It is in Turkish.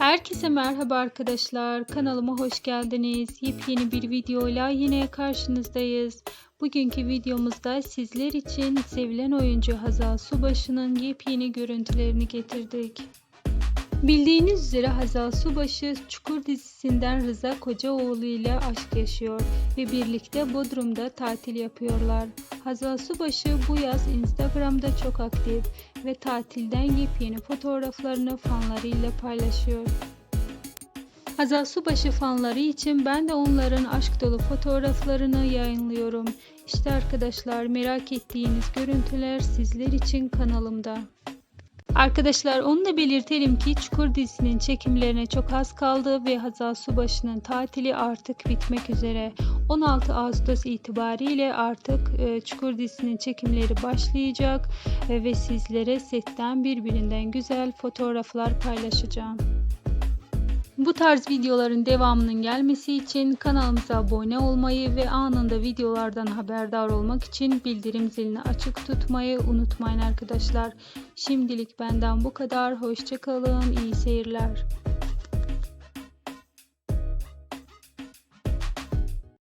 Herkese merhaba arkadaşlar. Kanalıma hoş geldiniz. Yepyeni bir videoyla yine karşınızdayız. Bugünkü videomuzda sizler için sevilen oyuncu Hazal Subaşı'nın yepyeni görüntülerini getirdik. Bildiğiniz üzere Hazal Subaşı Çukur dizisinden Rıza Kocaoğlu ile aşk yaşıyor ve birlikte Bodrum'da tatil yapıyorlar. Hazal Subaşı bu yaz Instagram'da çok aktif ve tatilden yepyeni fotoğraflarını fanlarıyla paylaşıyor. Hazal Subaşı fanları için ben de onların aşk dolu fotoğraflarını yayınlıyorum. İşte arkadaşlar merak ettiğiniz görüntüler sizler için kanalımda. Arkadaşlar onu da belirtelim ki Çukur dizisinin çekimlerine çok az kaldı ve Hazal Subaşı'nın tatili artık bitmek üzere. 16 Ağustos itibariyle artık e, Çukur dizisinin çekimleri başlayacak e, ve sizlere setten birbirinden güzel fotoğraflar paylaşacağım. Bu tarz videoların devamının gelmesi için kanalımıza abone olmayı ve anında videolardan haberdar olmak için bildirim zilini açık tutmayı unutmayın arkadaşlar. Şimdilik benden bu kadar. Hoşçakalın. iyi seyirler.